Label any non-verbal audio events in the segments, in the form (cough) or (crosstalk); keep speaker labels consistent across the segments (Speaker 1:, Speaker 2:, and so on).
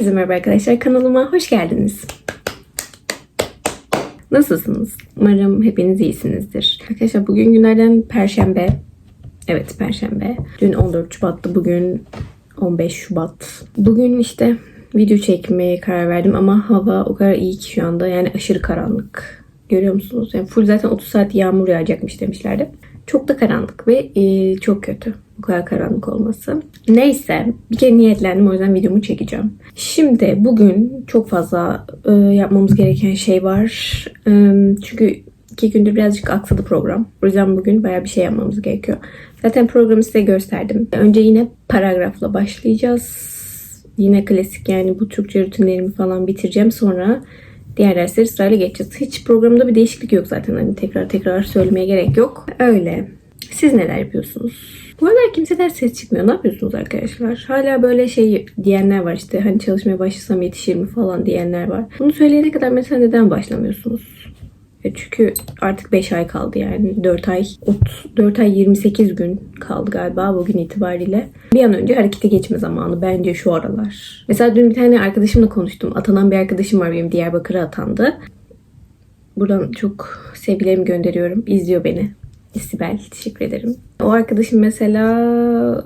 Speaker 1: Herkese merhaba arkadaşlar. Kanalıma hoş geldiniz. Nasılsınız? Umarım hepiniz iyisinizdir. Arkadaşlar bugün günlerden Perşembe. Evet Perşembe. Dün 14 Şubat'tı. Bugün 15 Şubat. Bugün işte video çekmeye karar verdim ama hava o kadar iyi ki şu anda. Yani aşırı karanlık. Görüyor musunuz? Yani full zaten 30 saat yağmur yağacakmış demişlerdi. Çok da karanlık ve e, çok kötü. Bu kadar karanlık olması. Neyse bir kere niyetlendim o yüzden videomu çekeceğim. Şimdi bugün çok fazla e, yapmamız gereken şey var. E, çünkü iki gündür birazcık aksadı program. O yüzden bugün bayağı bir şey yapmamız gerekiyor. Zaten programı size gösterdim. Önce yine paragrafla başlayacağız. Yine klasik yani bu Türkçe rutinlerimi falan bitireceğim. Sonra diğer dersleri sırayla geçeceğiz. Hiç programda bir değişiklik yok zaten. Hani tekrar tekrar söylemeye gerek yok. Öyle. Siz neler yapıyorsunuz? Bu aralar kimseden ses çıkmıyor. Ne yapıyorsunuz arkadaşlar? Hala böyle şey diyenler var işte. Hani çalışmaya başlasam yetişir mi falan diyenler var. Bunu söyleyene kadar mesela neden başlamıyorsunuz? E Çünkü artık 5 ay kaldı yani. 4 ay 4 ay 28 gün kaldı galiba bugün itibariyle. Bir an önce harekete geçme zamanı bence şu aralar. Mesela dün bir tane arkadaşımla konuştum. Atanan bir arkadaşım var benim Diyarbakır'a atandı. Buradan çok sevgilerimi gönderiyorum. İzliyor beni. Sibel teşekkür ederim. O arkadaşım mesela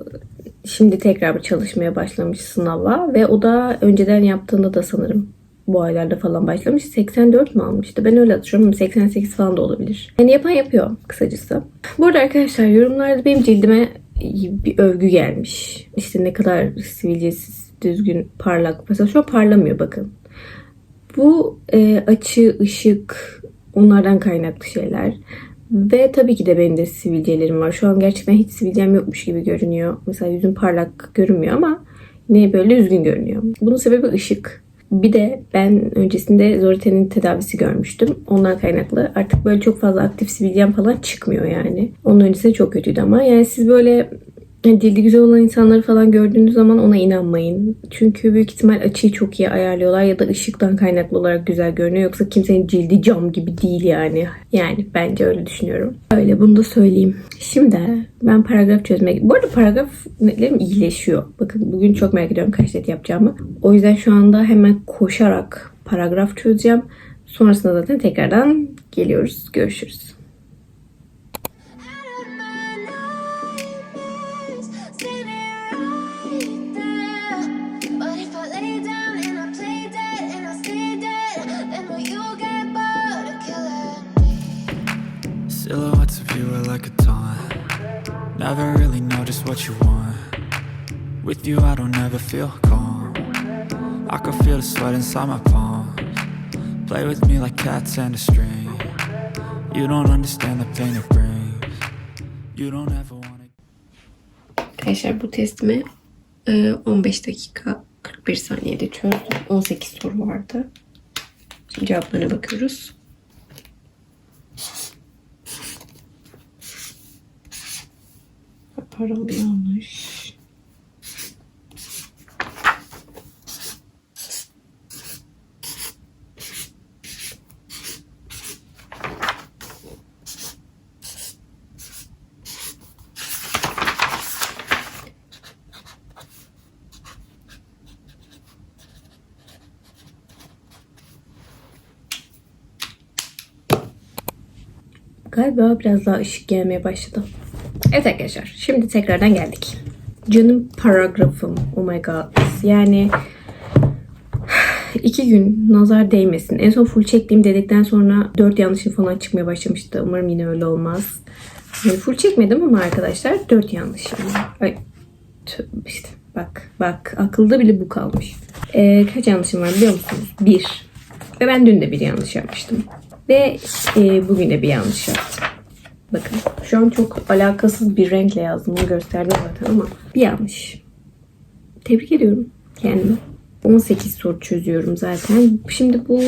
Speaker 1: şimdi tekrar çalışmaya başlamış sınava ve o da önceden yaptığında da sanırım bu aylarda falan başlamış. 84 mi almıştı? Ben öyle hatırlıyorum. 88 falan da olabilir. Yani yapan yapıyor kısacası. Bu arada arkadaşlar yorumlarda benim cildime bir övgü gelmiş. İşte ne kadar sivilcesiz, düzgün, parlak. Mesela şu an parlamıyor bakın. Bu e, açı, ışık onlardan kaynaklı şeyler. Ve tabii ki de benim de sivilcelerim var. Şu an gerçekten hiç sivilcem yokmuş gibi görünüyor. Mesela yüzüm parlak görünmüyor ama yine böyle üzgün görünüyor. Bunun sebebi ışık. Bir de ben öncesinde Zorite'nin tedavisi görmüştüm. Ondan kaynaklı artık böyle çok fazla aktif sivilcem falan çıkmıyor yani. Onun öncesinde çok kötüydü ama. Yani siz böyle cildi güzel olan insanları falan gördüğünüz zaman ona inanmayın. Çünkü büyük ihtimal açıyı çok iyi ayarlıyorlar ya da ışıktan kaynaklı olarak güzel görünüyor. Yoksa kimsenin cildi cam gibi değil yani. Yani bence öyle düşünüyorum. Öyle bunu da söyleyeyim. Şimdi ben paragraf çözmek... Bu arada paragraf netlerim iyileşiyor. Bakın bugün çok merak ediyorum kaç net yapacağımı. O yüzden şu anda hemen koşarak paragraf çözeceğim. Sonrasında zaten tekrardan geliyoruz. Görüşürüz.
Speaker 2: Never really know just what you want. With you, I don't ever feel calm. I can feel the sweat inside my palms. Play with me like cats and a string. You don't understand the pain it brings. You don't ever wanna.
Speaker 1: Arkadaşlar bu testimi e, 15 dakika 41 saniyede çözdüm. 18 soru vardı. Şimdi cevaplarına bakıyoruz. Yanlış. Galiba biraz daha ışık gelmeye başladı. Evet arkadaşlar şimdi tekrardan geldik. Canım paragrafım. Oh my god. Yani iki gün nazar değmesin. En son full çektiğim dedikten sonra dört yanlışım falan çıkmaya başlamıştı. Umarım yine öyle olmaz. Yani full çekmedim ama arkadaşlar dört yanlışım. Ay, tüh, işte bak bak akılda bile bu kalmış. Ee, kaç yanlışım var biliyor musunuz? Bir. Ve ben dün de bir yanlış yapmıştım. Ve e, bugün de bir yanlış yaptım. Bakın şu an çok alakasız bir renkle yazdım. Onu gösterdim zaten ama bir yanlış. Tebrik ediyorum kendimi. 18 soru çözüyorum zaten. Şimdi bu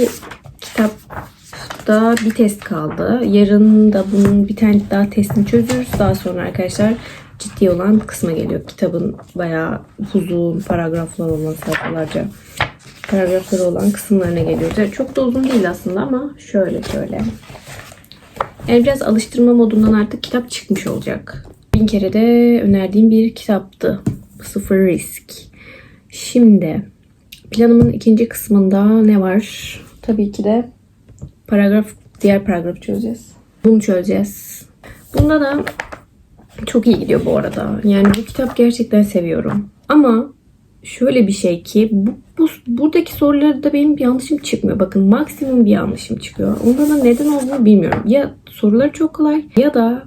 Speaker 1: kitapta bir test kaldı. Yarın da bunun bir tane daha testini çözüyoruz. Daha sonra arkadaşlar ciddi olan kısma geliyor. Kitabın bayağı uzun paragraflar olan sayfalarca paragrafları olan kısımlarına geliyoruz. Yani çok da uzun değil aslında ama şöyle şöyle. Yani biraz alıştırma modundan artık kitap çıkmış olacak. Bin kere de önerdiğim bir kitaptı. Sıfır risk. Şimdi Planımın ikinci kısmında ne var? Tabii ki de paragraf, diğer paragrafı çözeceğiz. Bunu çözeceğiz. Bunda da çok iyi gidiyor bu arada. Yani bu kitap gerçekten seviyorum. Ama şöyle bir şey ki bu, bu buradaki sorularda benim bir yanlışım çıkmıyor. Bakın maksimum bir yanlışım çıkıyor. Onda da neden olduğunu bilmiyorum. Ya sorular çok kolay ya da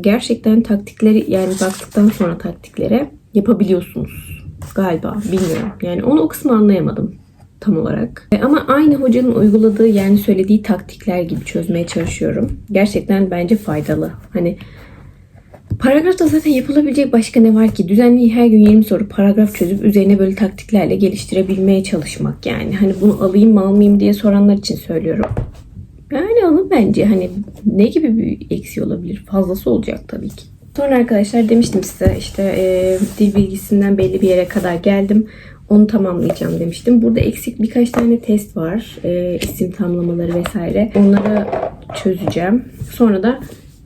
Speaker 1: gerçekten taktikleri yani baktıktan sonra taktiklere yapabiliyorsunuz. Galiba bilmiyorum. Yani onu o kısmı anlayamadım tam olarak. E, Ama aynı hocanın uyguladığı yani söylediği taktikler gibi çözmeye çalışıyorum. Gerçekten bence faydalı. Hani Paragrafta zaten yapılabilecek başka ne var ki? Düzenli her gün 20 soru paragraf çözüp üzerine böyle taktiklerle geliştirebilmeye çalışmak yani. Hani bunu alayım mı almayayım diye soranlar için söylüyorum. Yani alın bence. Hani ne gibi bir eksi olabilir? Fazlası olacak tabii ki. Sonra arkadaşlar demiştim size işte e, dil bilgisinden belli bir yere kadar geldim. Onu tamamlayacağım demiştim. Burada eksik birkaç tane test var. E, isim tamlamaları vesaire. Onları çözeceğim. Sonra da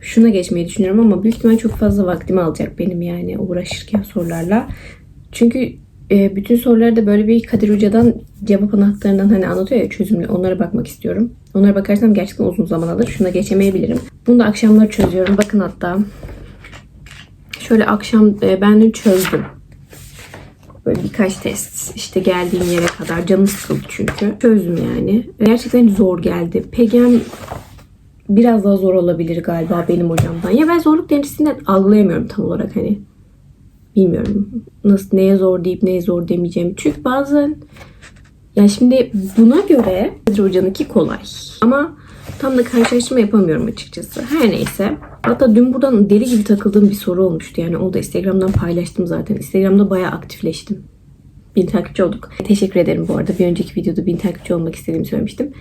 Speaker 1: şuna geçmeyi düşünüyorum ama büyük ihtimal çok fazla vaktimi alacak benim yani uğraşırken sorularla. Çünkü e, bütün soruları da böyle bir Kadir Hoca'dan cevap anahtarından hani anlatıyor ya çözümlü. Onlara bakmak istiyorum. Onlara bakarsam gerçekten uzun zaman alır. Şuna geçemeyebilirim. Bunu da akşamları çözüyorum. Bakın hatta şöyle akşam e, ben dün çözdüm. Böyle birkaç test işte geldiğim yere kadar canım sıkıldı çünkü. Çözdüm yani. Gerçekten zor geldi. Pegem biraz daha zor olabilir galiba benim hocamdan. Ya ben zorluk derecesini algılayamıyorum tam olarak hani. Bilmiyorum. Nasıl neye zor deyip neye zor demeyeceğim. Çünkü bazen yani şimdi buna göre Kadir hocanınki kolay. Ama tam da karşılaştırma yapamıyorum açıkçası. Her neyse. Hatta dün buradan deli gibi takıldığım bir soru olmuştu. Yani onu da Instagram'dan paylaştım zaten. Instagram'da bayağı aktifleştim. Bin takipçi olduk. Teşekkür ederim bu arada. Bir önceki videoda bin takipçi olmak istediğimi söylemiştim.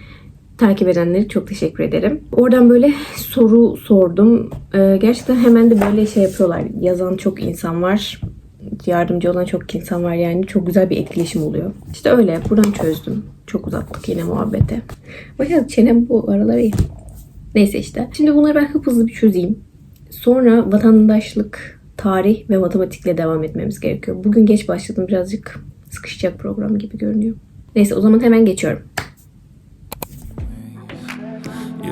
Speaker 1: Takip edenlere çok teşekkür ederim. Oradan böyle soru sordum. Ee, gerçekten hemen de böyle şey yapıyorlar. Yazan çok insan var. Yardımcı olan çok insan var yani. Çok güzel bir etkileşim oluyor. İşte öyle. Buradan çözdüm. Çok uzattık yine muhabbete. Bakın çenem bu araları iyi. Neyse işte. Şimdi bunları ben hıp hızlı bir çözeyim. Sonra vatandaşlık, tarih ve matematikle devam etmemiz gerekiyor. Bugün geç başladım. Birazcık sıkışacak program gibi görünüyor. Neyse o zaman hemen geçiyorum.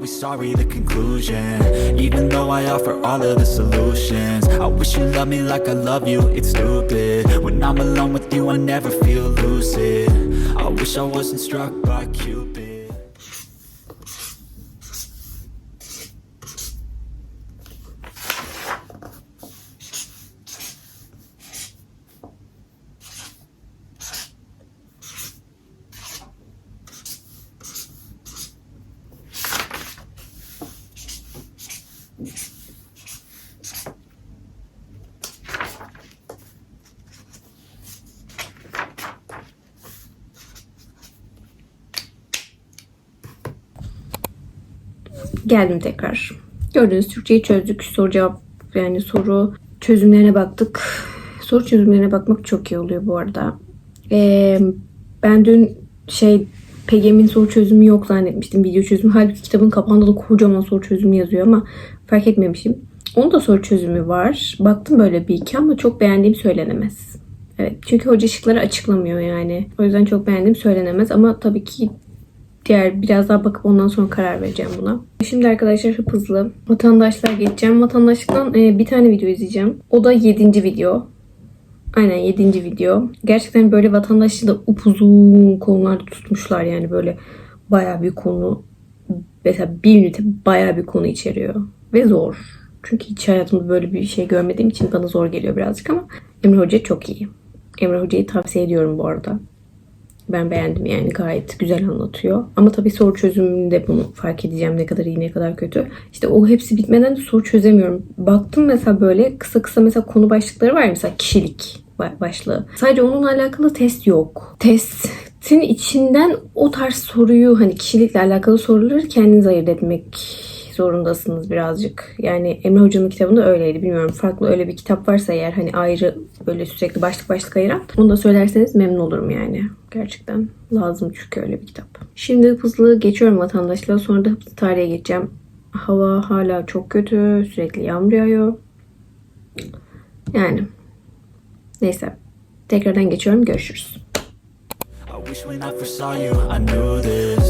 Speaker 2: always sorry, the conclusion. Even though I offer all of the solutions. I wish you loved me like I love you, it's stupid. When I'm alone with you, I never feel lucid. I wish I wasn't struck by Cupid.
Speaker 1: Geldim tekrar. Gördüğünüz Türkçeyi çözdük. Soru cevap yani soru çözümlerine baktık. Soru çözümlerine bakmak çok iyi oluyor bu arada. Ee, ben dün şey PGM'in soru çözümü yok zannetmiştim video çözümü. Halbuki kitabın kapağında da kocaman soru çözümü yazıyor ama fark etmemişim. Onun da soru çözümü var. Baktım böyle bir iki ama çok beğendiğim söylenemez. Evet çünkü hoca şıkları açıklamıyor yani. O yüzden çok beğendiğim söylenemez ama tabii ki diğer biraz daha bakıp ondan sonra karar vereceğim buna. Şimdi arkadaşlar hızlı vatandaşlar geçeceğim. Vatandaşlıktan e, bir tane video izleyeceğim. O da 7. video. Aynen 7. video. Gerçekten böyle vatandaşlığı da upuzun konularda tutmuşlar yani böyle bayağı bir konu. Mesela bir ünite bayağı bir konu içeriyor. Ve zor. Çünkü hiç hayatımda böyle bir şey görmediğim için bana zor geliyor birazcık ama Emre Hoca çok iyi. Emre Hoca'yı tavsiye ediyorum bu arada. Ben beğendim yani gayet güzel anlatıyor. Ama tabii soru çözümünde bunu fark edeceğim ne kadar iyi ne kadar kötü. İşte o hepsi bitmeden de soru çözemiyorum. Baktım mesela böyle kısa kısa mesela konu başlıkları var mesela kişilik ba- başlığı. Sadece onunla alakalı test yok. Testin içinden o tarz soruyu hani kişilikle alakalı soruları kendiniz ayırt etmek zorundasınız birazcık. Yani Emre Hoca'nın kitabında öyleydi. Bilmiyorum farklı öyle bir kitap varsa eğer hani ayrı böyle sürekli başlık başlık ayıran onu da söylerseniz memnun olurum yani. Gerçekten lazım çünkü öyle bir kitap. Şimdi hızlı geçiyorum vatandaşlığa sonra da hızlı tarihe geçeceğim. Hava hala çok kötü. Sürekli yağmur yağıyor. Yani neyse. Tekrardan geçiyorum. Görüşürüz.
Speaker 2: I wish when I first saw you, I knew this.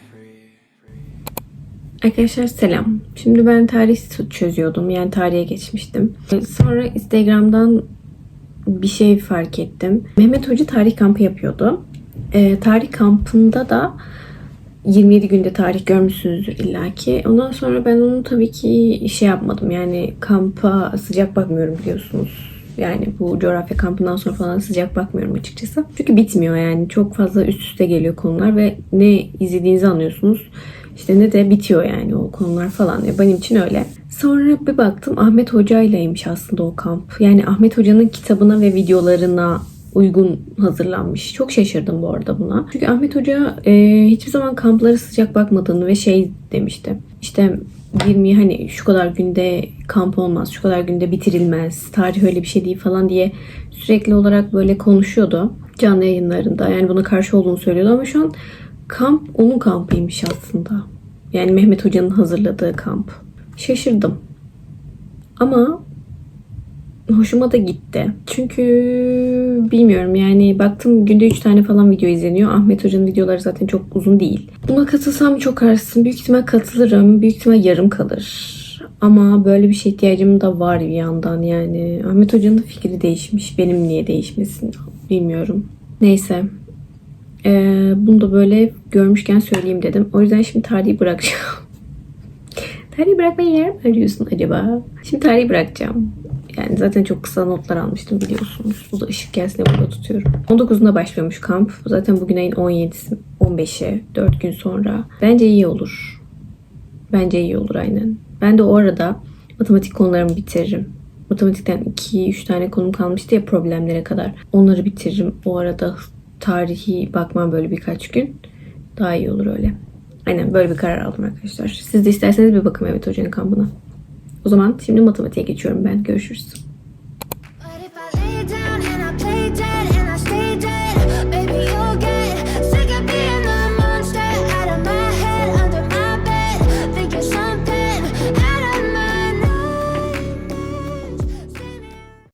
Speaker 1: Arkadaşlar selam. Şimdi ben tarih çözüyordum. Yani tarihe geçmiştim. Sonra Instagram'dan bir şey fark ettim. Mehmet Hoca tarih kampı yapıyordu. Ee, tarih kampında da 27 günde tarih görmüşsünüzdür illaki. Ondan sonra ben onu tabii ki şey yapmadım. Yani kampa sıcak bakmıyorum biliyorsunuz. Yani bu coğrafya kampından sonra falan sıcak bakmıyorum açıkçası. Çünkü bitmiyor yani. Çok fazla üst üste geliyor konular ve ne izlediğinizi anlıyorsunuz. İşte ne de bitiyor yani o konular falan. Ya benim için öyle. Sonra bir baktım Ahmet Hoca ileymiş aslında o kamp. Yani Ahmet Hoca'nın kitabına ve videolarına uygun hazırlanmış. Çok şaşırdım bu arada buna. Çünkü Ahmet Hoca e, hiçbir zaman kamplara sıcak bakmadığını ve şey demişti. İşte 20 hani şu kadar günde kamp olmaz, şu kadar günde bitirilmez, tarih öyle bir şey değil falan diye sürekli olarak böyle konuşuyordu canlı yayınlarında. Yani buna karşı olduğunu söylüyordu ama şu an kamp onun kampıymış aslında. Yani Mehmet Hoca'nın hazırladığı kamp. Şaşırdım. Ama hoşuma da gitti. Çünkü bilmiyorum yani baktım günde 3 tane falan video izleniyor. Ahmet Hoca'nın videoları zaten çok uzun değil. Buna katılsam çok kararsın. Büyük ihtimal katılırım. Büyük ihtimal yarım kalır. Ama böyle bir şey ihtiyacım da var bir yandan yani. Ahmet Hoca'nın da fikri değişmiş. Benim niye değişmesin bilmiyorum. Neyse. Ee, bunu da böyle görmüşken söyleyeyim dedim. O yüzden şimdi tarihi bırakacağım. (laughs) tarihi bırakmayı yer mi arıyorsun acaba? Şimdi tarihi bırakacağım. Yani zaten çok kısa notlar almıştım biliyorsunuz. Bu da ışık gelsin diye burada tutuyorum. 19'unda başlıyormuş kamp. Zaten bugün ayın 17'si, 15'i, 4 gün sonra. Bence iyi olur. Bence iyi olur aynen. Ben de o arada matematik konularımı bitiririm. Matematikten 2-3 tane konum kalmıştı ya problemlere kadar. Onları bitiririm. O arada tarihi bakmam böyle birkaç gün. Daha iyi olur öyle. Aynen böyle bir karar aldım arkadaşlar. Siz de isterseniz bir bakın Mehmet Hoca'nın kampına. O zaman şimdi matematiğe geçiyorum ben. Görüşürüz.